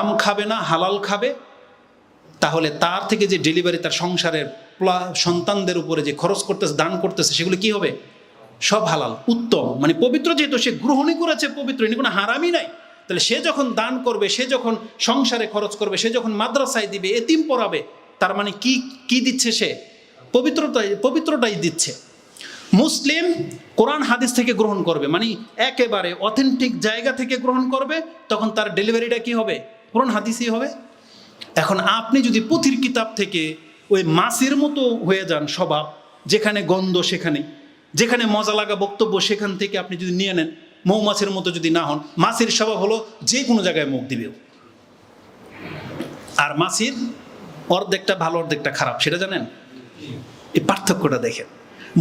আম খাবে না, হালাল খাবে, তাহলে তার থেকে যে ডেলিভারি তার সংসারের সন্তানদের উপরে যে খরচ করতেছে, দান করতেছে, সেগুলো কি হবে? সব হালাল, উত্তম। মানে পবিত্র যেহেতু, সে গ্রহণই করেছে পবিত্র এনে কোনো হারামই নাই। তাহলে সে যখন দান করবে, সে যখন সংসারে খরচ করবে, সে যখন মাদ্রাসায় দিবে, এতিম পড়াবে, তার মানে কি কি দিচ্ছে সে? পবিত্রতাই পবিত্রটাই দিচ্ছে। মুসলিম কোরআন, হাদিস থেকে গ্রহণ করবে। মানে একেবারে অথেন্টিক জায়গা থেকে গ্রহণ করবে, তখন তার ডেলিভারিটা কি হবে? কোরআন হাদিসই হবে, এখন আপনি যদি পুঁথির কিতাব থেকে ওই মাসির মতো হয়ে যান স্বভাব, যেখানে গন্ধ সেখানে যেখানে মজা লাগা বক্তব্য সেখান থেকে আপনি যদি নিয়ে নেন, মৌমাছির মতো যদি না হন মাসির স্বভাব হলো যে কোনো জায়গায় মুখ দিবেও। আর মাসির অর্ধেকটা ভালো, অর্ধেকটা খারাপ, সেটা জানেন? এই পার্থক্যটা দেখেন।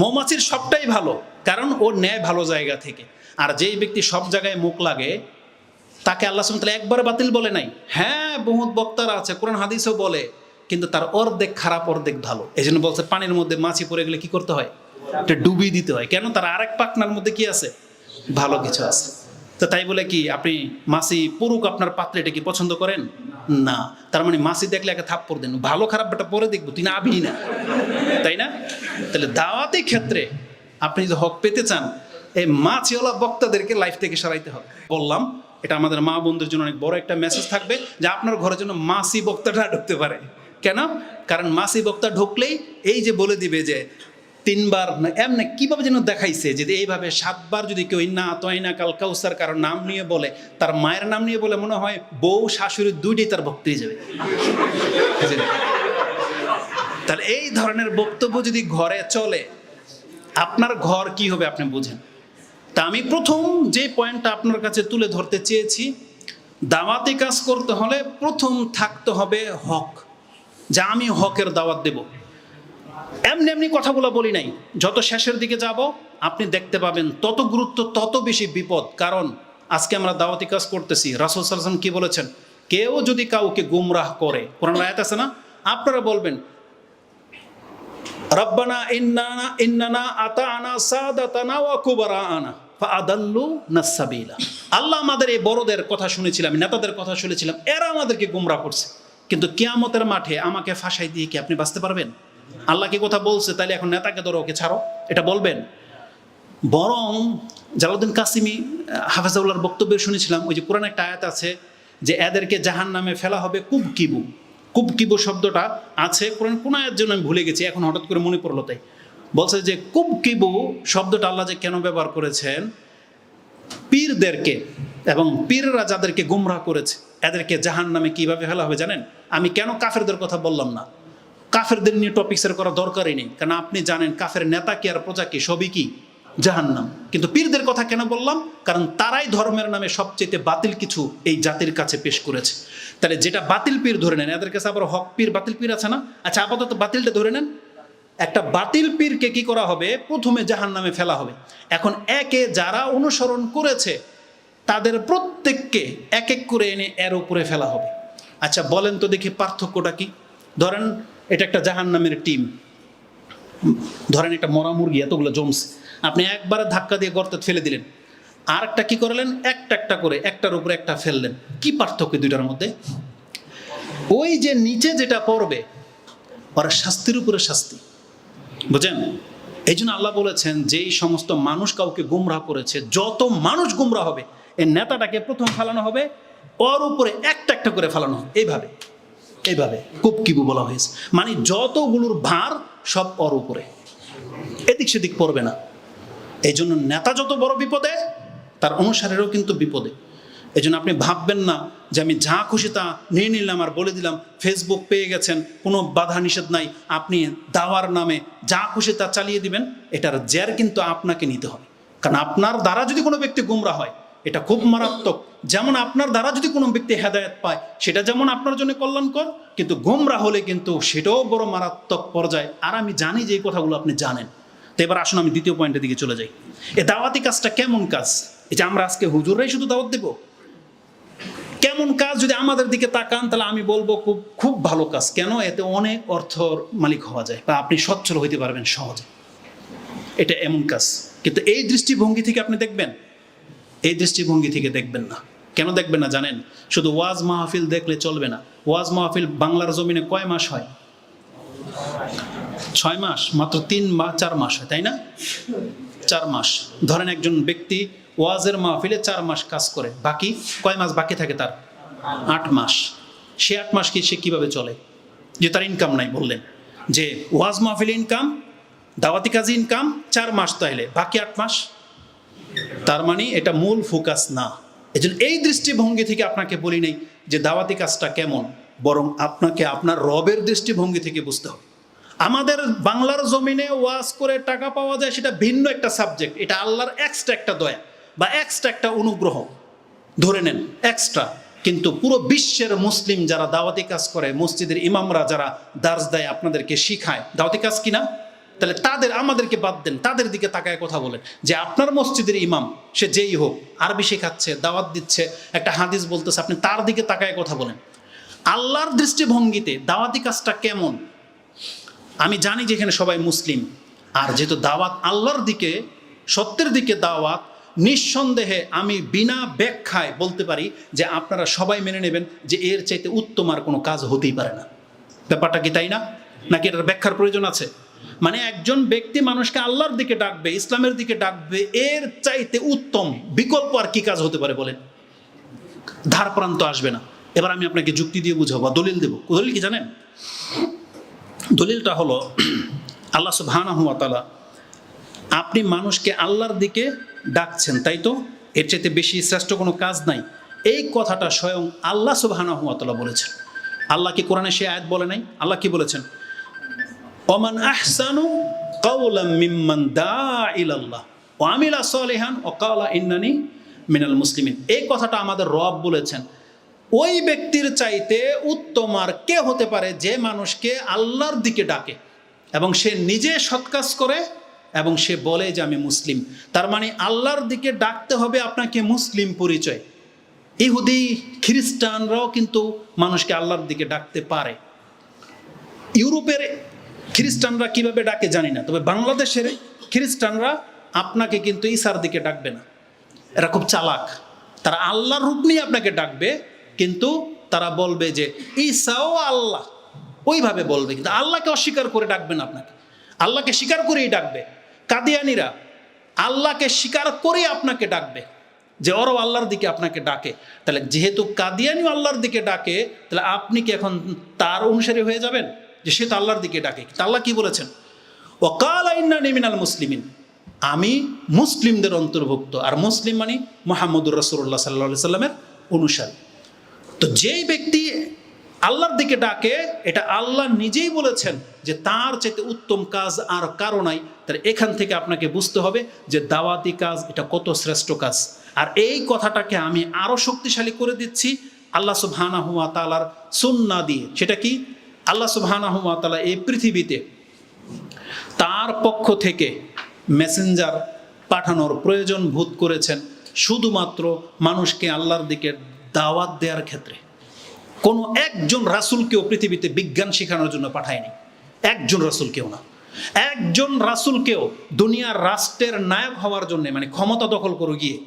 মৌমাছির সবটাই ভালো, কারণ ও নেয় ভালো জায়গা থেকে। আর যেই ব্যক্তি সব জায়গায় মুখ লাগে তাকে আল্লাহ সুমতাল একবার বাতিল বলে নাই। হ্যাঁ বহুত বক্তারা আছে, কোরআন, হাদিসও বলে, কিন্তু তার অর্ধেক খারাপ, অর্ধেক ভালো। এই জন্য বলছে, পানির মধ্যে মাছি পড়ে গেলে কি করতে হয়? এটা ডুবিয়ে দিতে হয়। কেন? তার আরেক পাকনার মধ্যে কি আছে? ভালো কিছু আছে। তো তাই বলে কি, আপনি মাসি পুরুক আপনার পাত্রে, এটা কি পছন্দ করেন? না। তার মানে মাসি দেখলে একটা থাপ্পড় দেন। ভালো খারাপ বেটা পরে দেখব, তুই না আবি না। তাই না? তাহলে দাওয়াতি ক্ষেত্রে আপনি যদি হক পেতে চান, এই মাছিওয়ালা বক্তাদেরকে লাইফ থেকে সরাইতে হবে। বললাম এটা আমাদের মা বন্ধুর জন্য অনেক বড় একটা মেসেজ থাকবে যে আপনার ঘরের জন্য মাসি বক্তাটা ঢুকতে পারে। কেন? কারণ মাসি বক্তা ঢুকলেই এই যে বলে দিবে যে তিনবার এমনি কীভাবে যেন দেখাইছে যে এইভাবে সাতবার যদি কেউ না তয়না কাল কাউসার কারও নাম নিয়ে বলে, তার মায়ের নাম নিয়ে বলে মনে হয় বউ শাশুড়ি দুইটাই তার ভক্তি যাবে। তাহলে এই ধরনের বক্তব্য যদি ঘরে চলে, আপনার ঘর কি হবে আপনি বুঝেন। তা আমি প্রথম যে পয়েন্টটা আপনার কাছে তুলে ধরতে চেয়েছি, দাওয়াতি কাজ করতে হলে প্রথম থাকতে হবে হক, যা আমি হকের দাওয়াত দেব। এমনি এমনি কথাগুলো বলি নাই, যত শেষের দিকে যাব, আপনি দেখতে পাবেন তত গুরুত্ব, তত বেশি বিপদ, কারণ আজকে আমরা দাওয়াতি কাজ করতেছি। রাসুল সাল্লাম কি বলেছেন? কেউ যদি কাউকে গুমরাহ করে, কোরআন আয়াত আছে না? আপনারা বলবেন, রব্বানা ইন্নানা ইন্নানা আতানা সাদাতানা ওয়া কুবারানা নাসাবিলা আল্লাহ আমাদের এই বড়দের কথা শুনেছিলাম, নেতাদের কথা শুনেছিলাম, এরা আমাদেরকে গুমরা করছে। কিন্তু কেয়ামতের মাঠে আমাকে ফাঁসাই দিয়ে কি আপনি বাঁচতে পারবেন? আল্লাহ কি কথা বলছে? তাহলে এখন নেতাকে ধরো, ওকে ছাড়ো। এটা বলবেন। বরং জালাউদ্দিন কাসিমি হাফেজাউল্লাহর বক্তব্যে শুনেছিলাম, ওই যে কোরআন একটা আয়াত আছে যে এদেরকে জাহান নামে ফেলা হবে কুব কিবু কুব কিবু শব্দটা আছে, কোরআন কোন আয়াত জন্য আমি ভুলে গেছি, এখন হঠাৎ করে মনে পড়ল তাই। বলছে যে কুব কিবু শব্দটা আল্লাহ যে কেন ব্যবহার করেছেন? পীরদেরকে এবং পীররা যাদেরকে গুমরাহ করেছে, এদেরকে জাহান নামে কীভাবে ফেলা হবে জানেন? আমি কেন কাফেরদের কথা বললাম না? কাফেরদের নিয়ে টপিক্সের করা দরকারই নেই, কারণ আপনি জানেন কাফের নেতা কি আর প্রজা কি, সবই কি? জাহান্নাম। কিন্তু পীরদের কথা কেন বললাম? কারণ তারাই ধর্মের নামে সবচেয়ে বাতিল কিছু এই জাতির কাছে পেশ করেছে। তাহলে যেটা বাতিল পীর ধরে নেন, এদের কাছে আবার হক পীর, বাতিল পীর আছে না? আচ্ছা আপাতত বাতিলটা ধরে নেন। একটা বাতিল পীরকে কি করা হবে? প্রথমে জাহান নামে ফেলা হবে। এখন একে যারা অনুসরণ করেছে, তাদের প্রত্যেককে এক এক করে এনে এর উপরে ফেলা হবে। আচ্ছা বলেন তো দেখি পার্থক্যটা কি? ধরেন, এটা একটা জাহান নামের টিম। ধরেন একটা মরা মুরগি, এতগুলো জমছে। আপনি একবারে ধাক্কা দিয়ে গর্তে ফেলে দিলেন। আর একটা কি করলেন? একটা একটা করে, একটার উপরে একটা ফেললেন। কি পার্থক্য দুইটার মধ্যে? ওই যে নিচে যেটা পড়বে, ওরা শাস্তির উপরে শাস্তি। বুঝেন এই জন্য আল্লাহ বলেছেন, যেই সমস্ত মানুষ কাউকে গুমরাহ করেছে, যত মানুষ গুমরাহ হবে, এই নেতাটাকে প্রথম ফেলানো হবে, ওর উপরে একটা একটা করে ফেলানো হবে। এইভাবে এইভাবে কুপকিবু বলা হয়েছে। মানে যতগুলোর ভার, সব ওর উপরে। এদিক সেদিক পড়বে না। এই জন্য নেতা যত বড় বিপদে, তার অনুসারেরও কিন্তু বিপদে। এই জন্য আপনি ভাববেন না যে আমি যা খুশি তা নিয়ে নিলাম আর বলে দিলাম। ফেসবুক পেয়ে গেছেন, কোনো বাধা নিষেধ নাই। আপনি দাওয়ার নামে যা খুশি তা চালিয়ে দিবেন, এটার জের কিন্তু আপনাকে নিতে হবে। কারণ আপনার দ্বারা যদি কোনো ব্যক্তি গুমরা হয়, এটা খুব মারাত্মক। যেমন আপনার দ্বারা যদি কোনো ব্যক্তি হেদায়ত পায়, সেটা যেমন আপনার জন্য কল্যাণকর, কিন্তু গুমরা হলে কিন্তু সেটাও বড় মারাত্মক পর্যায়ে। আর আমি জানি যে এই কথাগুলো আপনি জানেন। তো এবার আসুন, আমি দ্বিতীয় পয়েন্টের দিকে চলে যাই। এ দাওয়াতি কাজটা কেমন কাজ? যে আমরা আজকে হুজুররাই শুধু দাওয়াত দেব? কেমন কাজ যদি আমাদের দিকে তাকান, তাহলে আমি বলব খুব খুব ভালো কাজ। কেন? এতে অনেক অর্থর মালিক হওয়া যায় বা আপনি সচ্ছল হইতে পারবেন সহজে। এটা এমন কাজ। কিন্তু এই দৃষ্টিভঙ্গি থেকে আপনি দেখবেন? এই দৃষ্টিভঙ্গি থেকে দেখবেন না। কেন দেখবেন না জানেন? শুধু ওয়াজ মাহফিল দেখলে চলবে না। ওয়াজ মাহফিল বাংলার জমিনে কয় মাস হয়? ছয় মাস, মাত্র তিন বা চার মাস হয়, তাই না? চার মাস। ধরেন একজন ব্যক্তি ওয়াজের মাহফিলে চার মাস কাজ করে। বাকি কয় মাস বাকি থাকে তার? আট মাস। সে আট মাস কি সে কীভাবে চলে? যে তার ইনকাম নাই বললেন। যে ওয়াজ মাহফিল ইনকাম দাওয়াতি কাজী ইনকাম চার মাস তাইলে। বাকি আট মাস? তার মানে এটা মূল ফোকাস না। এই জন্য এই দৃষ্টিভঙ্গি থেকে আপনাকে বলি নেই যে দাওয়াতি কাজটা কেমন, বরং আপনাকে আপনার রবের দৃষ্টিভঙ্গি থেকে বুঝতে হবে। আমাদের বাংলার জমিনে ওয়াজ করে টাকা পাওয়া যায় সেটা ভিন্ন একটা সাবজেক্ট এটা আল্লাহর এক্সট্রা একটা দয়া। বা এক্সট্রা একটা অনুগ্রহ। ধরে নেন এক্সট্রা কিন্তু পুরো বিশ্বের মুসলিম যারা দাওয়াতি কাজ করে, মসজিদের ইমামরা যারা দার্স দেয়, আপনাদেরকে শিখায়। দাওয়াতি কাজ কিনা তাহলে তাদের, আমাদেরকে বাদ দেন, তাদের দিকে তাকায় কথা বলেন। যে আপনার মসজিদের ইমাম, সে যেই হোক, আরবি শেখাচ্ছে, দাওয়াত দিচ্ছে, একটা হাদিস বলতেছে, আপনি তার দিকে তাকায় কথা বলেন। আল্লাহর দৃষ্টিভঙ্গিতে দাওয়াতি কাজটা কেমন? আমি জানি যে এখানে সবাই মুসলিম, আর যেহেতু দাওয়াত আল্লাহর দিকে, সত্যের দিকে দাওয়াত নিঃসন্দেহে আমি বিনা ব্যাখ্যায় বলতে পারি যে আপনারা সবাই মেনে নেবেন যে এর চাইতে উত্তম আর কোনো কাজ হতেই পারে না। ব্যাপারটা কি তাই না? নাকি এটার ব্যাখ্যার প্রয়োজন আছে? মানে একজন ব্যক্তি মানুষকে আল্লাহর দিকে ডাকবে, ইসলামের দিকে ডাকবে, এর চাইতে উত্তম বিকল্প আর কি কাজ হতে পারে বলেন? ধার প্রান্ত আসবে না। এবার আমি আপনাকে যুক্তি দিয়ে বুঝাবো বা দলিল দেবো। দলিল কি জানেন? দলিলটা হলো, আল্লাহ সুবহানাহু ওয়া তাআলা আপনি মানুষকে আল্লাহর দিকে ডাকছেন, তাই তো? এর চাইতে বেশি শ্রেষ্ঠ কোনো কাজ নাই। এই কথাটা স্বয়ং আল্লাহ তাআলা বলেছেন। আল্লাহ কি কোরআনে সে আয়াত বলে নাই? আল্লাহ কি বলেছেন? ওমান আহসানু কাউলাম মিম্মান দা ইলাল্লাহ। ও আমিলা সালিহান ও কালা ইন্নানি মিনাল মুসলিমিন। এই কথাটা আমাদের রব বলেছেন। ওই ব্যক্তির চাইতে উত্তম আর কে হতে পারে যে মানুষকে আল্লাহর দিকে ডাকে এবং সে নিজে সৎ কাজ করে এবং সে বলে যে আমি মুসলিম। তার মানে আল্লাহর দিকে ডাকতে হবে আপনাকে মুসলিম পরিচয়। ইহুদি, খ্রিস্টানরাও কিন্তু মানুষকে আল্লাহর দিকে ডাকতে পারে। ইউরোপের খ্রিস্টানরা কীভাবে ডাকে জানি না, তবে বাংলাদেশের খ্রিস্টানরা আপনাকে কিন্তু ঈসার দিকে ডাকবে না। এরা খুব চালাক। তারা আল্লাহর রূপ নিয়ে আপনাকে ডাকবে, কিন্তু তারা বলবে যে, ঈসাও আল্লাহ। ওইভাবে বলবে। কিন্তু আল্লাহকে অস্বীকার করে ডাকবে না আপনাকে। আল্লাহকে স্বীকার করেই ডাকবে। কাদিয়ানিরা আল্লাহকে স্বীকার করে আপনাকে ডাকবে যে ওরও আল্লাহর দিকে আপনাকে ডাকে। তাহলে যেহেতু কাদিয়ানিও আল্লাহর দিকে ডাকে, তাহলে আপনি কি এখন তার অনুসারী হয়ে যাবেন? যে সে তো আল্লাহর দিকে ডাকে। আল্লাহ কি বলেছেন? ওকাল আইন্না নিমিনাল মুসলিমিন। আমি মুসলিমদের অন্তর্ভুক্ত। আর মুসলিম মানে মোহাম্মদুর রসুল্লাহ সাল্লা সাল্লামের অনুসারী। তো যেই ব্যক্তি আল্লাহর দিকে ডাকে, এটা আল্লাহ নিজেই বলেছেন যে তার চেয়ে উত্তম কাজ আর কারও নাই। তাহলে এখান থেকে আপনাকে বুঝতে হবে যে দাওয়াতি কাজ এটা কত শ্রেষ্ঠ কাজ। আর এই কথাটাকে আমি আরও শক্তিশালী করে দিচ্ছি আল্লাহ সুবহানা হুয়া তালার সুন্না দিয়ে। সেটা কি? আল্লাহ সুবহানা হুয়া তালা এই পৃথিবীতে তার পক্ষ থেকে মেসেঞ্জার পাঠানোর প্রয়োজন ভূত করেছেন। শুধুমাত্র মানুষকে আল্লাহর দিকে দাওয়াত দেওয়ার ক্ষেত্রে। কোনো একজন রাসুলকেও পৃথিবীতে বিজ্ঞান শেখানোর জন্য পাঠায়নি। একজন রাসুলকেও না। একজন রাসুলকেও দুনিয়ার রাষ্ট্রের নায়ক হওয়ার জন্য মানে ক্ষমতা দখল করে গিয়ে,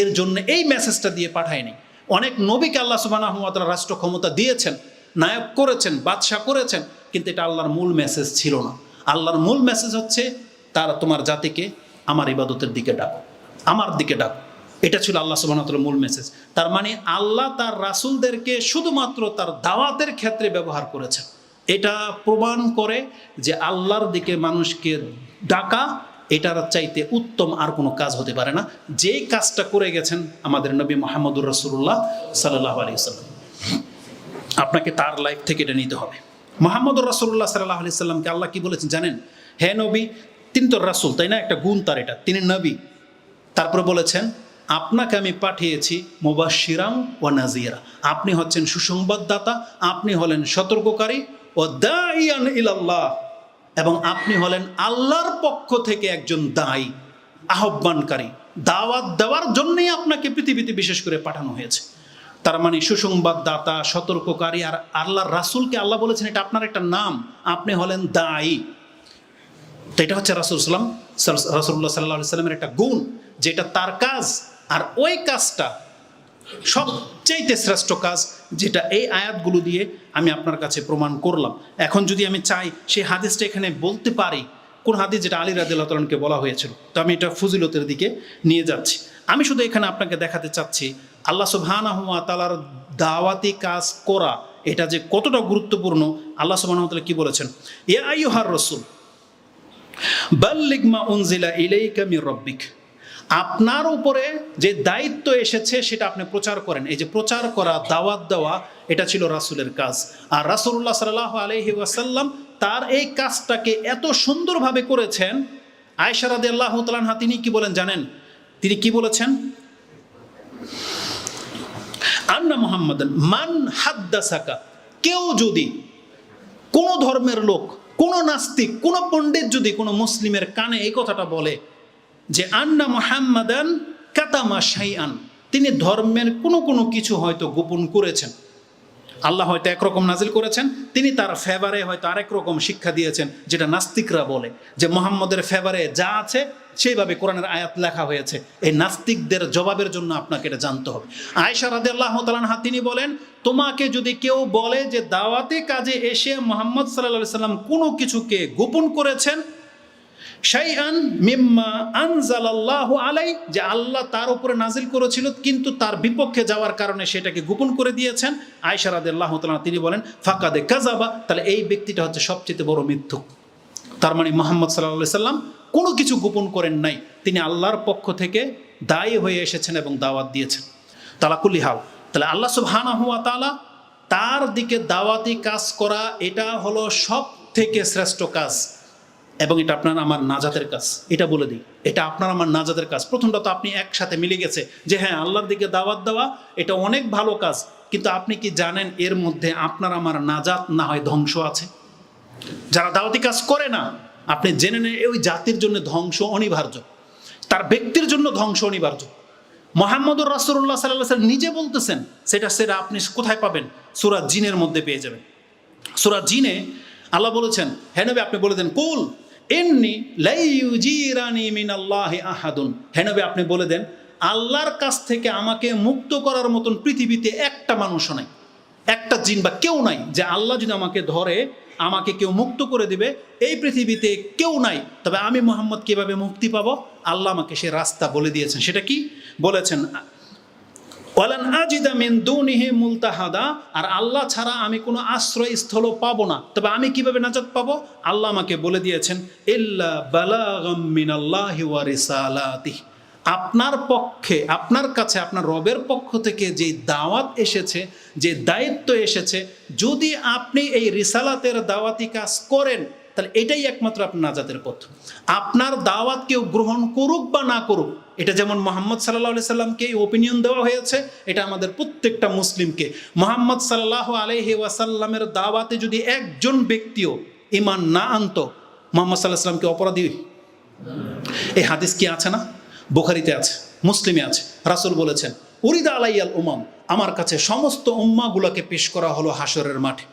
এর জন্য এই মেসেজটা দিয়ে পাঠায়নি। অনেক নবীকে আল্লাহ সুবাহ রাষ্ট্র ক্ষমতা দিয়েছেন, নায়ক করেছেন, বাদশাহ করেছেন, কিন্তু এটা আল্লাহর মূল মেসেজ ছিল না। আল্লাহর মূল মেসেজ হচ্ছে, তার তোমার জাতিকে আমার ইবাদতের দিকে ডাকো, আমার দিকে ডাকো। এটা ছিল আল্লাহ সুবাহর মূল মেসেজ তার মানে আল্লাহ তার রাসুলদেরকে শুধুমাত্র তার দাওয়াতের ক্ষেত্রে ব্যবহার করেছেন। এটা প্রমাণ করে যে আল্লাহর দিকে মানুষকে ডাকা, এটার চাইতে উত্তম আর কোনো কাজ হতে পারে না। যেই কাজটা করে গেছেন আমাদের নবী মোহাম্মদুর রসুল্লাহ সাল্লাহ আলি সাল্লাম আপনাকে তার লাইফ থেকে এটা নিতে হবে। মোহাম্মদ রাসুল্লাহ সাল্লাহ আলি সাল্লামকে আল্লাহ কি বলেছেন জানেন? হে নবী, তিনি তো রাসুল, তাই না? একটা গুণ তার এটা। তিনি নবী। তারপরে বলেছেন আপনাকে আমি পাঠিয়েছি মুবাশিরাম ও নাজিরা আপনি হচ্ছেন সুসংবাদদাতা, আপনি হলেন সতর্ককারী ও দাইয়ান ইলাল্লাহ। এবং আপনি হলেন আল্লাহর পক্ষ থেকে একজন দায়ী, আহ্বানকারী। দাওয়াত দেওয়ার জন্যই আপনাকে পৃথিবীতে বিশেষ করে পাঠানো হয়েছে। তার মানে সুসংবাদদাতা, সতর্ককারী আর আল্লাহর রাসুলকে আল্লাহ বলেছেন, এটা আপনার একটা নাম, আপনি হলেন দায়ী। তো এটা হচ্ছে রাসুল সাল্লাম রাসুল্লাহ সাল্লাহ সাল্লামের একটা গুণ, যেটা তার কাজ আর ওই কাজটা সবচেয়ে শ্রেষ্ঠ কাজ যেটা এই আয়াতগুলো দিয়ে আমি আপনার কাছে প্রমাণ করলাম। এখন যদি আমি চাই সেই হাদিসটা এখানে বলতে পারি, কোন হাদিস যেটা আলী রাদিল্লাহকে বলা হয়েছিল, তো আমি এটা ফজিলতের দিকে নিয়ে যাচ্ছি। আমি শুধু এখানে আপনাকে দেখাতে চাচ্ছি, আল্লাহ সুবহানাহু ওয়া তাআলার দাওয়াতি কাজ করা, এটা যে কতটা গুরুত্বপূর্ণ, আল্লাহ তাআলা কি বলেছেন? ইয়া আইয়ুহার রাসূল, বাল্লিগ উনজিলা ইলাইকা মির রাব্বিক। আপনার উপরে যে দায়িত্ব এসেছে সেটা আপনি প্রচার করেন। এই যে প্রচার করা, দাওয়াত দেওয়া, এটা ছিল রাসূলের কাজ। আর রাসূলুল্লাহ সাল্লাল্লাহু আলাইহি ওয়াসাল্লাম তার এই কাজটাকে এত সুন্দরভাবে করেছেন। আয়েশা রাদিয়াল্লাহু তাআলা তিনি কি বলেন জানেন? তিনি কি বলেছেন? আন্না মুহাম্মাদান মান হাদ্দাসাকা, কেউ যদি কোনো ধর্মের লোক, কোনো নাস্তিক, কোনো পণ্ডিত যদি কোনো মুসলিমের কানে এই কথাটা বলে যে আন্না মোহাম্মদান কাতামা শাইআন। তিনি ধর্মের কোনো কোনো কিছু হয়তো গোপন করেছেন। আল্লাহ হয়তো একরকম নাজিল করেছেন, তিনি তার ফেভারে হয়তো আরেক রকম শিক্ষা দিয়েছেন, যেটা নাস্তিকরা বলে, যে মোহাম্মদের ফেভারে যা আছে, সেইভাবে কোরআনের আয়াত লেখা হয়েছে। এই নাস্তিকদের জবাবের জন্য আপনাকে এটা জানতে হবে। আয়সা রাদে আল্লাহ তালানহা তিনি বলেন, তোমাকে যদি কেউ বলে যে দাওয়াতে কাজে এসে মোহাম্মদ সাল্লাহ সাল্লাম কোনো কিছুকে গোপন করেছেন শাইআন মিম্মা আনজালাল্লাহু আলাই, যে আল্লাহ তার উপরে নাজিল করেছিল, কিন্তু তার বিপক্ষে যাওয়ার কারণে সেটাকে গোপন করে দিয়েছেন। আয়সা রাদিয়াল্লাহু তাআলা তিনি বলেন, ফাকাদে কাজাবা তাহলে এই ব্যক্তিটা হচ্ছে সবচেয়ে বড় মিথ্যুক। তার মানে মোহাম্মদ সাল্লাহ সাল্লাম কোনো কিছু গোপন করেন নাই। তিনি আল্লাহর পক্ষ থেকে দায়ী হয়ে এসেছেন এবং দাওয়াত দিয়েছেন। তালাকুল্লি হাল, তাহলে আল্লাহ সুবহানাহু ওয়া তাআলা তার দিকে দাওয়াতি কাজ করা, এটা হলো সব থেকে শ্রেষ্ঠ কাজ। এবং এটা আপনার আমার নাজাতের কাজ। এটা বলে দিই। এটা আপনার আমার নাজাতের কাজ। প্রথমটা তো আপনি একসাথে মিলে গেছে যে হ্যাঁ আল্লাহর দিকে দাওয়াত দেওয়া, এটা অনেক ভালো কাজ। কিন্তু আপনি কি জানেন এর মধ্যে আপনার আমার নাজাত না হয় ধ্বংস আছে? যারা দাওয়াতি কাজ করে না, আপনি জেনে নেন ওই জাতির জন্য ধ্বংস অনিবার্য। তার ব্যক্তির জন্য ধ্বংস অনিবার্য। মোহাম্মদুর রাসুল্লাহ সাল্লাহ নিজে বলতেছেন, সেটা সেটা আপনি কোথায় পাবেন? সুরা জিনের মধ্যে পেয়ে যাবেন। সুরা জিনে আল্লাহ বলেছেন হ্যাঁ নবী, আপনি বলে দেন, কুল এমনি লাইউজিরানি মিনাল্লাহি আহাদুন। হ্যাঁ নবী, আপনি বলে দেন, আল্লাহর কাছ থেকে আমাকে মুক্ত করার মতন পৃথিবীতে একটা মানুষও নাই, একটা জিন বা কেউ নাই যে আল্লাহ যদি আমাকে ধরে, আমাকে কেউ মুক্ত করে দিবে, এই পৃথিবীতে কেউ নাই। তবে আমি মোহাম্মদ কীভাবে মুক্তি পাবো? আল্লাহ আমাকে সে রাস্তা বলে দিয়েছেন। সেটা কি? বলেছেন ওয়ালান আজিদা মিন দুনিহি মুলতাহাদা, আর আল্লাহ ছাড়া আমি কোনো আশ্রয়স্থলও পাবো না। তবে আমি কীভাবে নাজাত পাবো? আল্লাহ আমাকে বলে দিয়েছেন, ইল্লা বালাগাম মিনাল্লাহি ওয়া রিসালাতিহি। আপনার পক্ষে, আপনার কাছে, আপনার রবের পক্ষ থেকে যে দাওয়াত এসেছে, যে দায়িত্ব এসেছে, যদি আপনি এই রিসালাতের দাওয়াতি কাজ করেন, তাহলে এটাই একমাত্র আপনার নাজাতের পথ। আপনার দাওয়াত কেউ গ্রহণ করুক বা না করুক এটা যেমন মোহাম্মদ সাল্লাহ সাল্লামকে এই ওপিনিয়ন দেওয়া হয়েছে, এটা আমাদের প্রত্যেকটা মুসলিমকে। মোহাম্মদ সাল্লাহ আলহি ওয়াসাল্লামের দাওয়াতে যদি একজন ব্যক্তিও ইমান না আনতো, মোহাম্মদ সাল্লাহ সাল্লামকে অপরাধী? এই হাদিস কি আছে না? বোখারিতে আছে, মুসলিমে আছে। রাসুল বলেছেন, উরিদা আলাইয়াল উমাম, আমার কাছে সমস্ত উম্মাগুলোকে পেশ করা হলো হাসরের মাঠে।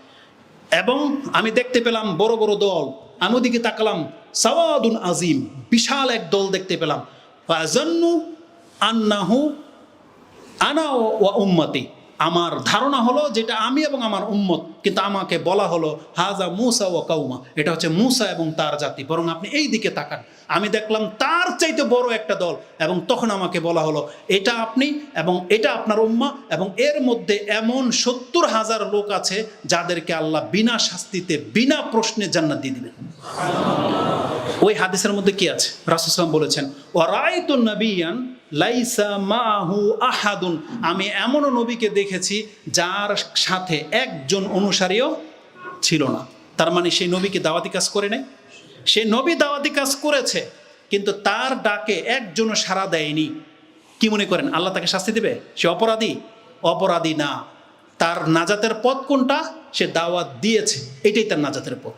এবং আমি দেখতে পেলাম বড় বড় দল, আমি ওদিকে তাকালাম, সাওয়াদুন আজিম, বিশাল এক দল দেখতে পেলাম। ফাজান্নু আন্নাহু আনা ওয়া উম্মতি আমার ধারণা হলো যেটা আমি এবং আমার উম্মত, কিন্তু আমাকে বলা হলো, হাজা মুসা ও কাউমা এটা হচ্ছে মুসা এবং তার জাতি। বরং আপনি এই দিকে তাকান। আমি দেখলাম তার চাইতে বড় একটা দল এবং তখন আমাকে বলা হলো, এটা আপনি এবং এটা আপনার উম্মা এবং এর মধ্যে এমন সত্তর হাজার লোক আছে যাদেরকে আল্লাহ বিনা শাস্তিতে, বিনা প্রশ্নে জান্নাত দিয়ে দিবেন। ওই হাদিসের মধ্যে কি আছে? রাসুসলাম বলেছেন ও রায়তুন নবিয়ান লাইসা মাহু আহাদুন। আমি এমনও নবীকে দেখেছি যার সাথে একজন অনুসারীও ছিল না। তার মানে সেই নবীকে দাওয়াতি কাজ করে নাই? সে নবী দাওয়াতি কাজ করেছে, কিন্তু তার ডাকে একজনও সাড়া দেয়নি। কি মনে করেন, আল্লাহ তাকে শাস্তি দেবে? সে অপরাধী? অপরাধী না। তার নাজাতের পথ কোনটা? সে দাওয়াত দিয়েছে। এটাই তার নাজাতের পথ।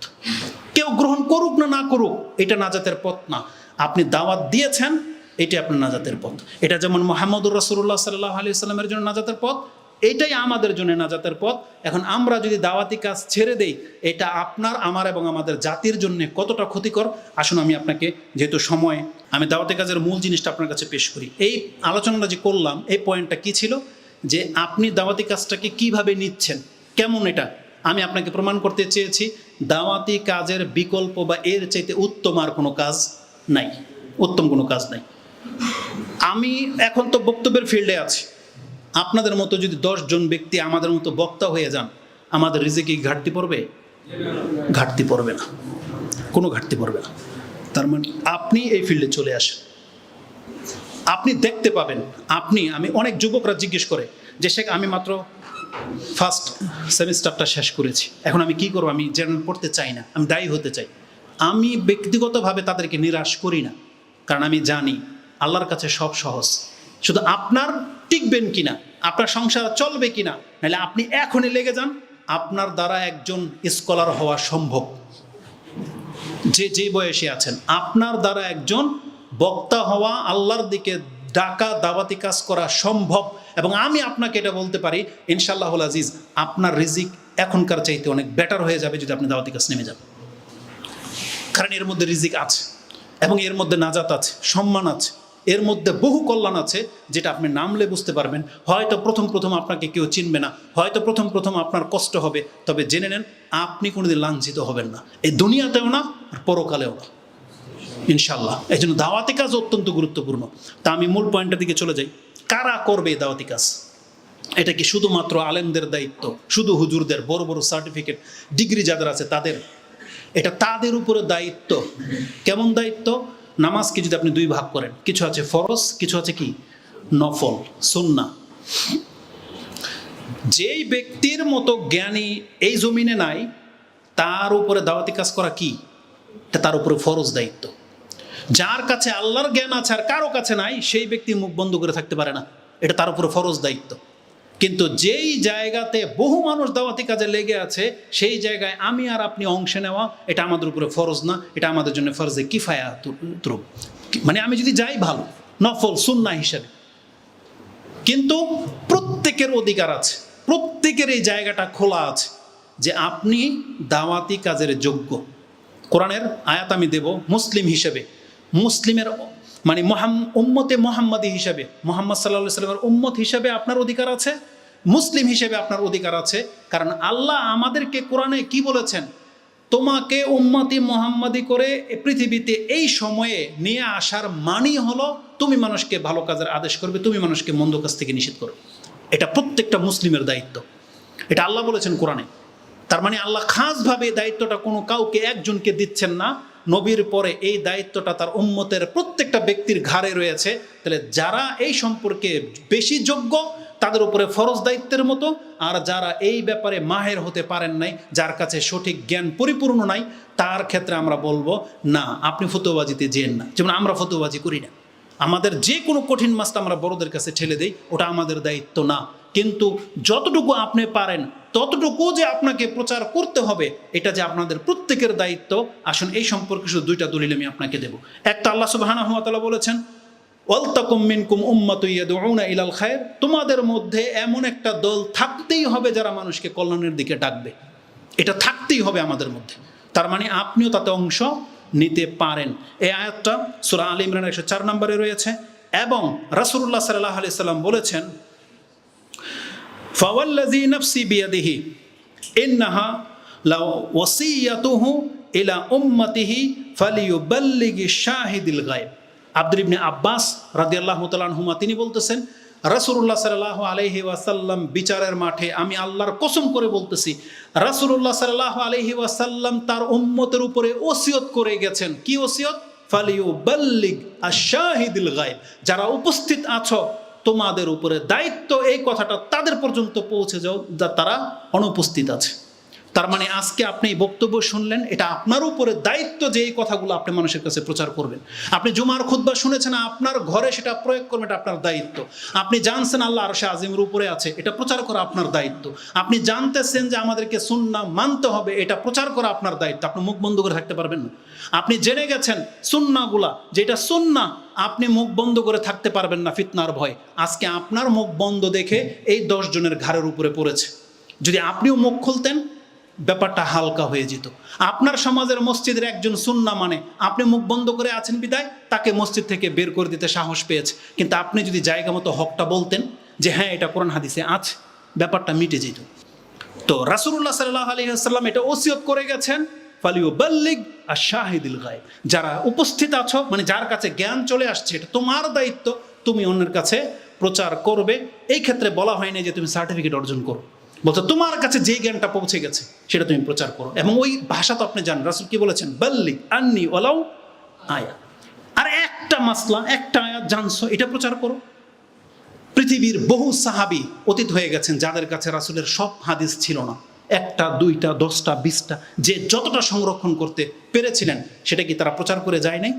কেউ গ্রহণ করুক না না করুক, এটা নাজাতের পথ না। আপনি দাওয়াত দিয়েছেন এটাই আপনার নাজাতের পথ। এটা যেমন মোহাম্মদুর রসুল্লাহ সাল্লাহ আলি সাল্লামের জন্য নাজাতের পথ, এটাই আমাদের জন্য নাজাতের পথ। এখন আমরা যদি দাওয়াতি কাজ ছেড়ে দেই, এটা আপনার, আমার এবং আমাদের জাতির জন্য কতটা ক্ষতিকর? আসুন আমি আপনাকে যেহেতু সময়, আমি দাওয়াতি কাজের মূল জিনিসটা আপনার কাছে পেশ করি। এই আলোচনাটা যে করলাম, এই পয়েন্টটা কি ছিল? যে আপনি দাওয়াতি কাজটাকে কীভাবে নিচ্ছেন? কেমন এটা? আমি আপনাকে প্রমাণ করতে চেয়েছি, দাওয়াতি কাজের বিকল্প বা এর চাইতে উত্তম আর কোনো কাজ নাই। উত্তম কোনো কাজ নাই। আমি এখন তো বক্তব্যের ফিল্ডে আছি। আপনাদের মতো যদি জন ব্যক্তি আমাদের মতো বক্তা হয়ে যান, আমাদের রিজিকে ঘাটতি পড়বে? ঘাটতি পড়বে না। কোনো ঘাটতি পড়বে না। তার মানে আপনি এই ফিল্ডে চলে আসেন। আপনি দেখতে পাবেন, আপনি, আমি অনেক যুবকরা জিজ্ঞেস করে যে, শেখ, আমি মাত্র ফার্স্ট সেমিস্টারটা শেষ করেছি। এখন আমি কি করব? আমি জেনারেল পড়তে চাই না। আমি দায়ী হতে চাই। আমি ব্যক্তিগতভাবে তাদেরকে নিরাশ করি না, কারণ আমি জানি আল্লাহর কাছে সব সহজ। শুধু আপনার টিকবেন কিনা, আপনার সংসার চলবে কিনা, নাহলে আপনি এখনই লেগে যান, আপনার দ্বারা একজন স্কলার হওয়া সম্ভব। যে যে বয়সে আছেন, আপনার দ্বারা একজন বক্তা হওয়া, আল্লাহর দিকে ডাকা, দাওয়াতি কাজ করা সম্ভব। এবং আমি আপনাকে এটা বলতে পারি ইনশাল্লাহুল আজিজ, আপনার রিজিক এখনকার চাইতে অনেক বেটার হয়ে যাবে যদি আপনি দাওয়াতি কাজ নেমে যান। কারণ এর মধ্যে রিজিক আছে, এবং এর মধ্যে নাজাত আছে, সম্মান আছে। এর মধ্যে বহু কল্যাণ আছে, যেটা আপনি নামলে বুঝতে পারবেন। হয়তো প্রথম প্রথম আপনাকে কেউ চিনবে না, হয়তো প্রথম প্রথম আপনার কষ্ট হবে, তবে জেনে নেন, আপনি কোনোদিন লাঞ্ছিত হবেন না। এই দুনিয়াতেও না, আর পরকালেও না। ইনশাল্লাহ এই জন্য দাওয়াতি কাজ অত্যন্ত গুরুত্বপূর্ণ। তা আমি মূল পয়েন্টের দিকে চলে যাই। কারা করবে এই দাওয়াতি কাজ? এটা কি শুধুমাত্র আলেমদের দায়িত্ব, শুধু হুজুরদের বড় বড় সার্টিফিকেট ডিগ্রি যাদের আছে তাদের? এটা তাদের উপরে দায়িত্ব। কেমন দায়িত্ব? নামাজকে যদি আপনি দুই ভাগ করেন, কিছু আছে ফরজ, কিছু আছে কি? নফল সুন্না যেই ব্যক্তির মতো জ্ঞানী এই জমিনে নাই, তার উপরে দাওয়াতি কাজ করা কি? তার উপরে ফরজ দায়িত্ব। যার কাছে আল্লাহর জ্ঞান আছে আর কারও কাছে নাই, সেই ব্যক্তি মুখ বন্ধ করে থাকতে পারে না। এটা তার উপরে ফরজ দায়িত্ব। কিন্তু যেই জায়গাতে বহু মানুষ দাওয়াতি কাজে লেগে আছে, সেই জায়গায় আমি আর আপনি অংশ নেওয়া, এটা আমাদের উপরে ফরজ না, এটা আমাদের জন্য ফরজে কিফায়া ত্রুপ। মানে আমি যদি যাই ভালো, নফল, সুন্না হিসেবে। কিন্তু প্রত্যেকের অধিকার আছে, প্রত্যেকের এই জায়গাটা খোলা আছে যে আপনি দাওয়াতি কাজের যোগ্য। কোরআনের আয়াত আমি দেব, মুসলিম হিসেবে। মুসলিমের মানে মহাম, উম্মতে মোহাম্মদী হিসেবে, মোহাম্মদ সাল্লাহ সাল্লামের উম্মত হিসেবে আপনার অধিকার আছে, মুসলিম হিসেবে আপনার অধিকার আছে, কারণ আল্লাহ আমাদেরকে কোরআনে কি বলেছেন? তোমাকে উম্মতি মোহাম্মদি করে পৃথিবীতে এই সময়ে নিয়ে আসার মানি হলো, তুমি মানুষকে ভালো কাজের আদেশ করবে, তুমি মানুষকে মন্দ কাজ থেকে নিষেধ করবে। এটা প্রত্যেকটা মুসলিমের দায়িত্ব। এটা আল্লাহ বলেছেন কোরআনে। তার মানে আল্লাহ খাসভাবে দায়িত্বটা কোনো কাউকে, একজনকে দিচ্ছেন না। নবীর পরে এই দায়িত্বটা তার উম্মতের প্রত্যেকটা ব্যক্তির ঘাড়ে রয়েছে। তাহলে যারা এই সম্পর্কে বেশি যোগ্য, তাদের উপরে ফরজ দায়িত্বের মতো, আর যারা এই ব্যাপারে মাহের হতে পারেন নাই, যার কাছে সঠিক জ্ঞান পরিপূর্ণ নাই, তার ক্ষেত্রে আমরা বলব, না, আপনি ফতোবাজিতে যেন না। যেমন আমরা ফতোবাজি করি না। আমাদের যে কোনো কঠিন মাছটা আমরা বড়দের কাছে ঠেলে দেই, ওটা আমাদের দায়িত্ব না। কিন্তু যতটুকু আপনি পারেন ততটুকু যে আপনাকে প্রচার করতে হবে, এটা যে আপনাদের প্রত্যেকের দায়িত্ব, আসুন এই সম্পর্কে শুধু দুইটা দলিল আমি আপনাকে দেব। একটা আল্লাহ সুবাহানা হাতালা বলেছেন, ওয়ালতাকুম মিনকুম উম্মাতু ইয়াদউনা ইলাল খায়র। তোমাদের মধ্যে এমন একটা দল থাকতেই হবে যারা মানুষকে কল্যাণের দিকে ডাকবে। এটা থাকতেই হবে আমাদের মধ্যে। তার মানে আপনিও তাতে অংশ নিতে পারেন। এই আয়াতটা সুরা আলী ইমরান একশো চার নম্বরে রয়েছে এবং রাসুল্লাহ সাল্লাহ আলি সাল্লাম বলেছেন ফাওয়াল্লাজি নফসি বিয়াদিহি, ইন্নাহা লাউ ওয়াসিয়াতুহু ইলা উম্মতিহি ফালিয়ুবাল্লিগি শাহিদিল গায়ব। আব্দুল ইবনে আব্বাস রাদিয়াল্লাহু তাআলা আনহুমা তিনি বলতেছেন, রাসূলুল্লাহ সাল্লাল্লাহু আলাইহি ওয়াসাল্লাম বিচারের মাঠে আমি আল্লাহর কসম করে বলতেছি, রাসূলুল্লাহ সাল্লাল্লাহু আলাইহি ওয়াসাল্লাম তার উম্মতের উপরে ওসিয়ত করে গেছেন। কি ওসিয়ত? ফালিয়ুবাল্লিগ আশ-শাহিদিল গায়ব। যারা উপস্থিত আছো তোমাদের উপরে দায়িত্ব এই কথাটা তাদের পর্যন্ত পৌঁছে যাও যা তারা অনুপস্থিত আছে। তার মানে আজকে আপনি এই বক্তব্য শুনলেন, এটা আপনার উপরে দায়িত্ব যে এই কথাগুলো আপনি মানুষের কাছে প্রচার করবেন। আপনি জুমার খুদ্া শুনেছেন, আপনার ঘরে সেটা প্রয়োগ করবেন, এটা আপনার দায়িত্ব। আপনি জানছেন আল্লাহ আর সে আজিমের উপরে আছে, এটা প্রচার করা আপনার দায়িত্ব। আপনি জানতেছেন যে আমাদেরকে সুন্না মানতে হবে, এটা প্রচার করা আপনার দায়িত্ব। আপনি মুখ বন্ধ করে থাকতে পারবেন না। আপনি জেনে গেছেন সুন্নাগুলা যেটা সুন্না আপনি মুখ বন্ধ করে থাকতে পারবেন না ফিতনার ভয়। আজকে আপনার মুখ বন্ধ দেখে এই দশ জনের ঘাড়ের উপরে পড়েছে। যদি আপনিও মুখ খুলতেন ব্যাপারটা হালকা হয়ে যেত। আপনার সমাজের মসজিদের একজন সুন্না মানে আপনি মুখ বন্ধ করে আছেন বিদায়, তাকে মসজিদ থেকে বের করে দিতে সাহস পেয়েছে। কিন্তু আপনি যদি জায়গা মতো হকটা বলতেন যে হ্যাঁ এটা কোরআন হাদিসে আছে ব্যাপারটা মিটে যেত। তো রাসুল্লাহ সাল্লাহ আলী আসাল্লাম এটা ওসিয়ত করে গেছেন ফালিও বাল্লিগ আর শাহিদুল গায়েব। যারা উপস্থিত আছো মানে যার কাছে জ্ঞান চলে আসছে, এটা তোমার দায়িত্ব, তুমি অন্যের কাছে প্রচার করবে। এই ক্ষেত্রে বলা হয়নি যে, তুমি সার্টিফিকেট অর্জন করো। বলতো তোমার কাছে যেই জ্ঞানটা পৌঁছে গেছে, সেটা তুমি প্রচার করো। এবং ওই ভাষা তো আপনি জান রাসুল কি বলেছেন? বাল্লিগ আন্নি ওলাও আয়া। আর একটা মাসলা, একটা আয়াত জানছো, এটা প্রচার করো। পৃথিবীর বহু সাহাবি অতীত হয়ে গেছেন, যাদের কাছে রাসুলের সব হাদিস ছিল না। একটা, দুইটা, দশটা, বিশটা, যে যতটা সংরক্ষণ করতে পেরেছিলেন, সেটা কি তারা প্রচার করে যায় নাই?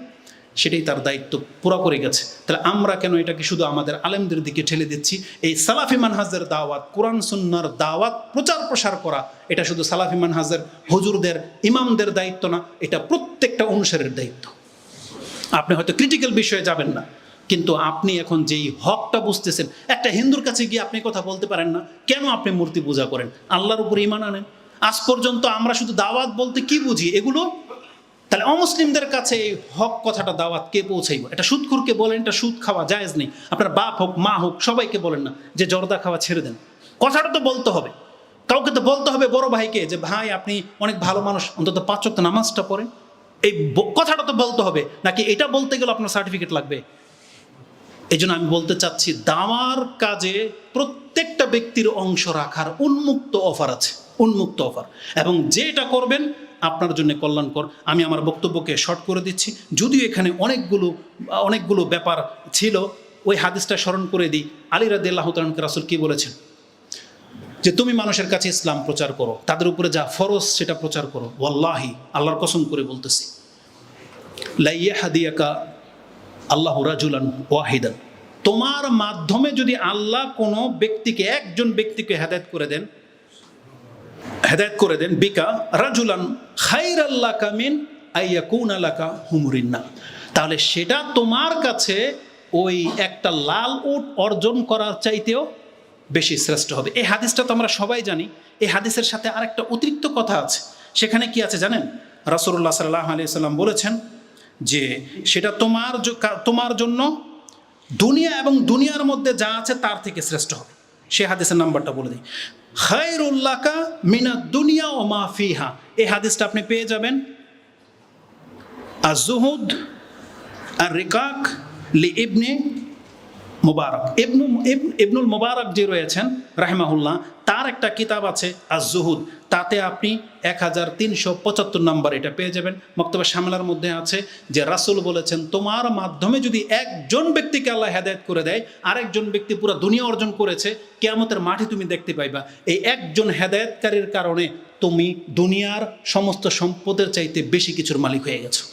সেটাই তার দায়িত্ব পুরো করে গেছে। তাহলে আমরা কেন এটাকে শুধু আমাদের আলেমদের দিকে ঠেলে দিচ্ছি? এই সালাফি মানহাজের দাওয়াত, কোরআন, সুন্নার দাওয়াত, প্রচার প্রসার করা, এটা শুধু সালাফি মানহাজের হুজুরদের, ইমামদের দায়িত্ব না, এটা প্রত্যেকটা অনুসারের দায়িত্ব। আপনি হয়তো ক্রিটিক্যাল বিষয়ে যাবেন না, কিন্তু আপনি এখন যেই হকটা বুঝতেছেন, একটা হিন্দুর কাছে গিয়ে আপনি কথা বলতে পারেন না, কেন আপনি মূর্তি পূজা করেন? আল্লাহর উপর ইমান আনেন? আজ পর্যন্ত আমরা শুধু দাওয়াত বলতে কি বুঝি? এগুলো তাহলে অমুসলিমদের কাছে এই হক কথাটা দাওয়াত কে পৌঁছাইব? এটা সুদখুরকে বলেন, এটা সুদ খাওয়া জায়েজ নেই। আপনার বাপ হোক, মা হোক, সবাইকে বলেন না যে জর্দা খাওয়া ছেড়ে দেন। কথাটা তো বলতে হবে। কাউকে তো বলতে হবে বড় ভাইকে যে, ভাই, আপনি অনেক ভালো মানুষ, অন্তত পাঁচ ওয়াক্ত নামাজটা পড়েন। এই কথাটা তো বলতে হবে। নাকি এটা বলতে গেলে আপনার সার্টিফিকেট লাগবে? এই জন্য আমি বলতে চাচ্ছি, দাওয়ার কাজে প্রত্যেকটা ব্যক্তির অংশ রাখার উন্মুক্ত অফার আছে। উন্মুক্ত অফার। এবং যেটা করবেন আপনার জন্য কল্যাণকর। আমি আমার বক্তব্যকে শর্ট করে দিচ্ছি। যদিও এখানে অনেকগুলো অনেকগুলো ব্যাপার ছিল, ওই হাদিসটা স্মরণ করে দিই। আলী রাদি আল্লাহ তালকে রাসুল কী বলেছেন? যে তুমি মানুষের কাছে ইসলাম প্রচার করো, তাদের উপরে যা ফরজ সেটা প্রচার করো। ওয়াল্লাহি, আল্লাহর কসম করে বলতেছি। লাইয়া হাদিয়াকা আল্লাহ রাজুলান ওয়াহিদান। তোমার মাধ্যমে যদি আল্লাহ কোনো ব্যক্তিকে, একজন ব্যক্তিকে হেদায়ত করে দেন হেদায়ত করে দেন। বিকা রাজুলান খাইর আল্লাহ কামিন আইয়া কুন আলাকা হুমুরিন্না। তাহলে সেটা তোমার কাছে ওই একটা লাল উট অর্জন করার চাইতেও বেশি শ্রেষ্ঠ হবে। এই হাদিসটা তো আমরা সবাই জানি। এই হাদিসের সাথে আরেকটা অতিরিক্ত কথা আছে। সেখানে কি আছে জানেন? রাসুল্লাহ সাল্লাহ আলিয়া সাল্লাম বলেছেন যে সেটা তোমার তোমার জন্য দুনিয়া এবং দুনিয়ার মধ্যে যা আছে তার থেকে শ্রেষ্ঠ হবে। সে হাদিসের নাম্বারটা বলে দিই। খায়রুল্লাকা মিনা দুনিয়া ও মা ফিহা। এই হাদিসটা আপনি পেয়ে যাবেন। আর জুহুদ আর রিকাক লি ইবনে মুবারক। ইবনু, ইব- ইবনুল মুবারক যে রয়েছেন, রাহেমাহুল্লাহ, তার একটা কিতাব আছে আজ জুহুদ তাতে আপনি এক হাজার তিনশো পঁচাত্তর নাম্বার এটা পেয়ে যাবেন। বক্তব্য সামলার মধ্যে আছে যে রাসুল বলেছেন, তোমার মাধ্যমে যদি একজন ব্যক্তিকে আল্লাহ হেদায়ত করে দেয়, আরেকজন ব্যক্তি পুরো দুনিয়া অর্জন করেছে, কেয়ামতের মাঠে তুমি দেখতে পাইবা। এই একজন হেদায়তকারীর কারণে তুমি দুনিয়ার সমস্ত সম্পদের চাইতে বেশি কিছুর মালিক হয়ে গেছো।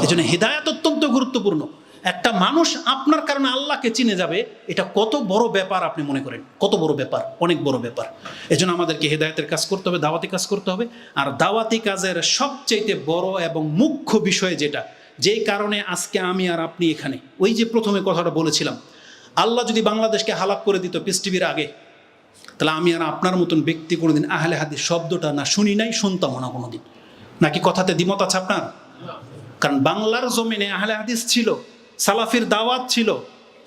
এই জন্য হৃদায়ত অত্যন্ত গুরুত্বপূর্ণ। একটা মানুষ আপনার কারণে আল্লাহকে চিনে যাবে, এটা কত বড় ব্যাপার আপনি মনে করেন? কত বড় ব্যাপার? অনেক বড় ব্যাপার। এজন্য আমাদেরকে হেদায়তের কাজ করতে হবে, দাওয়াতি কাজ করতে হবে। আর দাওয়াতি কাজের সবচাইতে বড় এবং মুখ্য বিষয় যেটা, যেই কারণে আজকে আমি আর আপনি এখানে। ওই যে প্রথমে কথাটা বলেছিলাম, আল্লাহ যদি বাংলাদেশকে হালাক করে দিত পিস টিভির আগে, তাহলে আমি আর আপনার মতন ব্যক্তি কোনোদিন আহলে হাদিস শব্দটা না শুনি নাই, শুনতামও না কোনোদিন। নাকি কথাতে দ্বিমত আছে আপনার? কারণ বাংলার জমিনে আহলে হাদিস ছিল। সালাফির দাওয়াত ছিল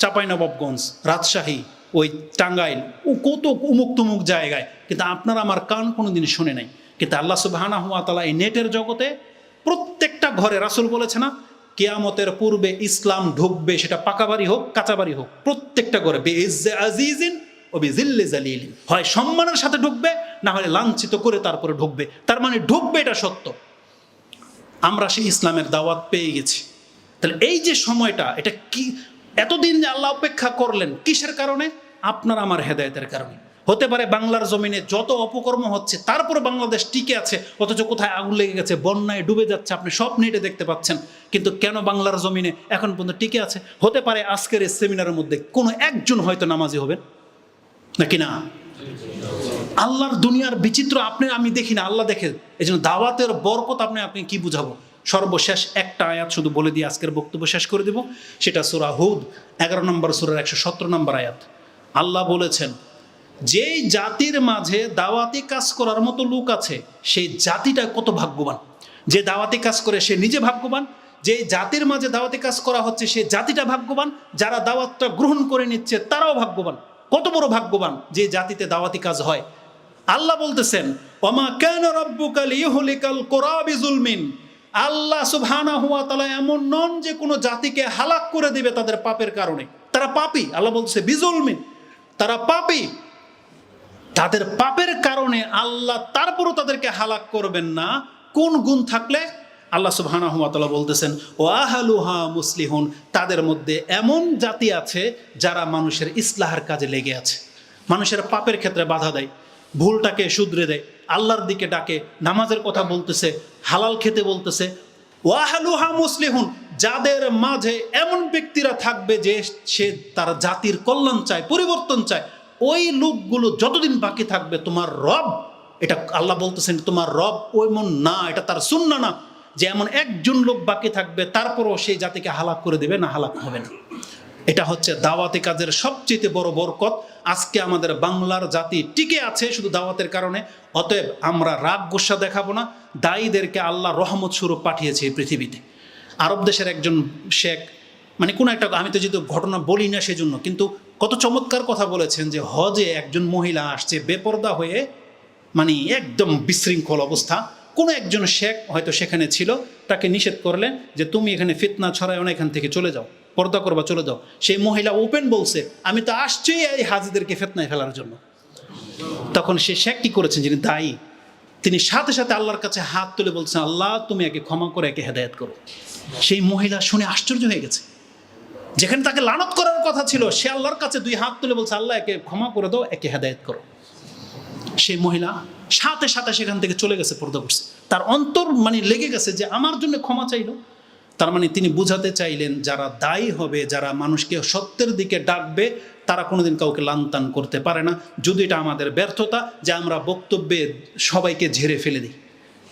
চাঁপাইনবাবগঞ্জ রাজশাহী, ওই টাঙ্গাইল, ও কত উমুক তুমুক জায়গায়। কিন্তু আপনার আমার কান কোনো দিন শুনে নাই। কিন্তু আল্লাহ সুবাহানা হুয়া তালা এই নেটের জগতে প্রত্যেকটা ঘরে রাসুল বলেছে না, কেয়ামতের পূর্বে ইসলাম ঢুকবে, সেটা পাকা বাড়ি হোক, কাঁচা বাড়ি হোক, প্রত্যেকটা ঘরে বে হয় সম্মানের সাথে ঢুকবে, না হলে লাঞ্ছিত করে তারপরে ঢুকবে। তার মানে ঢুকবে এটা সত্য। আমরা সেই ইসলামের দাওয়াত পেয়ে গেছি। তাহলে এই যে সময়টা, এটা কি, এতদিন যে আল্লাহ অপেক্ষা করলেন, কিসের কারণে? আপনার আমার হেদায়তের কারণে। হতে পারে বাংলার জমিনে যত অপকর্ম হচ্ছে, তারপর বাংলাদেশ টিকে আছে, অথচ কোথায় আগুন লেগে গেছে, বন্যায় ডুবে যাচ্ছে, আপনি সব নেটে দেখতে পাচ্ছেন। কিন্তু কেন বাংলার জমিনে এখন পর্যন্ত টিকে আছে? হতে পারে আজকের এই সেমিনারের মধ্যে কোনো একজন হয়তো নামাজি হবেন? নাকি না? আল্লাহর দুনিয়ার বিচিত্র, আপনি, আমি দেখি না, আল্লাহ দেখে। এই জন্য দাওয়াতের বরকত আপনি আপনি কি বুঝাবো? সর্বশেষ একটা আয়াত শুধু বলে দিয়ে আজকের বক্তব্য শেষ করে দেব, সেটা সুরা হুদ, এগারো নম্বর সুরার একশো সতেরো নম্বর আয়াত। আল্লাহ বলেছেন, যেই জাতির মাঝে দাওয়াতি কাজ করার মতো লোক আছে, সেই জাতিটা কত ভাগ্যবান। যে দাওয়াতি কাজ করে, সে নিজে ভাগ্যবান। যে জাতির মাঝে দাওয়াতি কাজ করা হচ্ছে, সে জাতিটা ভাগ্যবান। যারা দাওয়াতটা গ্রহণ করে নিচ্ছে, তারাও ভাগ্যবান। কত বড় ভাগ্যবান যে জাতিতে দাওয়াতি কাজ হয়। আল্লাহ বলতেছেন, ওমা কেন রব্বুকাল ইহুলিকাল কোরআবি জুলমিন। আল্লাহ সুবহানা হুয়া তালা এমন নন যে কোনো জাতিকে হালাক করে দিবে তাদের পাপের কারণে। তারা পাপি, আল্লাহ বলছে, বিজুলমিন। তারা পাপি। তাদের পাপের কারণে আল্লাহ তারপরও তাদেরকে হালাক করবেন না। কোন গুণ থাকলে? আল্লাহ সুবহানা হুয়া তালা বলতেছেন ও আহালুহা মুসলিহুন। তাদের মধ্যে এমন জাতি আছে যারা মানুষের ইসলাহার কাজে লেগে আছে। মানুষের পাপের ক্ষেত্রে বাধা দেয়। ভুলটাকে শুধরে দেয়। আল্লাহর দিকে ডাকে, নামাজের কথা বলতেছে, হালাল খেতে বলতেছে। ওয়াহালুহা মুসলিহুন, যাদের মাঝে এমন ব্যক্তিরা থাকবে যে সে তার জাতির কল্যাণ চায়, পরিবর্তন চায়, ওই লোকগুলো যতদিন বাকি থাকবে, তোমার রব, এটা আল্লাহ বলতেছেন, তোমার রব ওই মন না, এটা তার সুন্না না। যে এমন একজন লোক বাকি থাকবে, তারপরও সেই জাতিকে হালাক করে দেবে না হালাক হবে না। এটা হচ্ছে দাওয়াতি কাজের সবচেয়ে বড় বরকত। আজকে আমাদের বাংলার জাতি টিকে আছে শুধু দাওয়াতের কারণে। অতএব আমরা রাগ গোসা দেখাবো না। দায়ীদেরকে আল্লাহ রহমত স্বরূপ পাঠিয়েছে পৃথিবীতে। আরব দেশের একজন শেখ মানে কোনো একটা, আমি তো যেহেতু ঘটনা বলি না সেজন্য, কিন্তু কত চমৎকার কথা বলেছেন যে হজে একজন মহিলা আসছে, বেপর্দা হয়ে মানে একদম বিশৃঙ্খল অবস্থা। কোনো একজন শেখ হয়তো সেখানে ছিল, তাকে নিষেধ করলেন যে তুমি এখানে ফিতনা ছড়ায় না, এখান থেকে চলে যাও। পর্দা করবা, চলে যাও। সেই মহিলা ওপেন বলছে, আমি তো আসছি এই হাজিদেরকে ফেতনায় ফেলার জন্য। তখন সে শেখ কি করেছেন যিনি দায়ী, তিনি সাথে সাথে আল্লাহর কাছে হাত তুলে বলছেন, আল্লাহ, তুমি একে ক্ষমা করে, একে হেদায়ত করো। সেই মহিলা শুনে আশ্চর্য হয়ে গেছে। যেখানে তাকে লানত করার কথা ছিল, সে আল্লাহর কাছে দুই হাত তুলে বলছে, আল্লাহ, একে ক্ষমা করে দাও, একে হেদায়ত করো। সেই মহিলা সাথে সাথে সেখান থেকে চলে গেছে, পর্দা করছে। তার অন্তর মানে লেগে গেছে যে, আমার জন্য ক্ষমা চাইলো। তার মানে তিনি বুঝাতে চাইলেন, যারা দায়ী হবে, যারা মানুষকে সত্যের দিকে ডাকবে, তারা কোনোদিন কাউকে লানতান করতে পারে না। যদি এটা আমাদের ব্যর্থতা যে আমরা বক্তব্যে সবাইকে ঝেড়ে ফেলে দিই।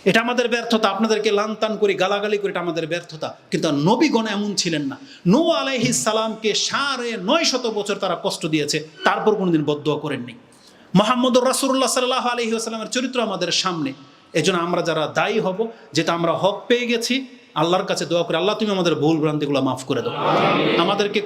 এটা আমাদের ব্যর্থতা, আপনাদেরকে লানতান করি, গালাগালি করি, এটা আমাদের ব্যর্থতা। কিন্তু নবীগণ এমন ছিলেন না। নো আলাইহি সালামকে সাড়ে নয় শত বছর তারা কষ্ট দিয়েছে, তারপর কোনোদিন বদুয়া করেননি। মোহাম্মদ রাসুল্লাহ সাল্লাহ আলহি আসালামের চরিত্র আমাদের সামনে। এজন্য আমরা যারা দায়ী হব, যেটা আমরা হক পেয়ে গেছি আল্লাহর কাছে দোয়া করে আল্লাহ তুমি আমাদের ভুল ভ্রান্তিগুলো মাফ করে দাও। আমাদেরকে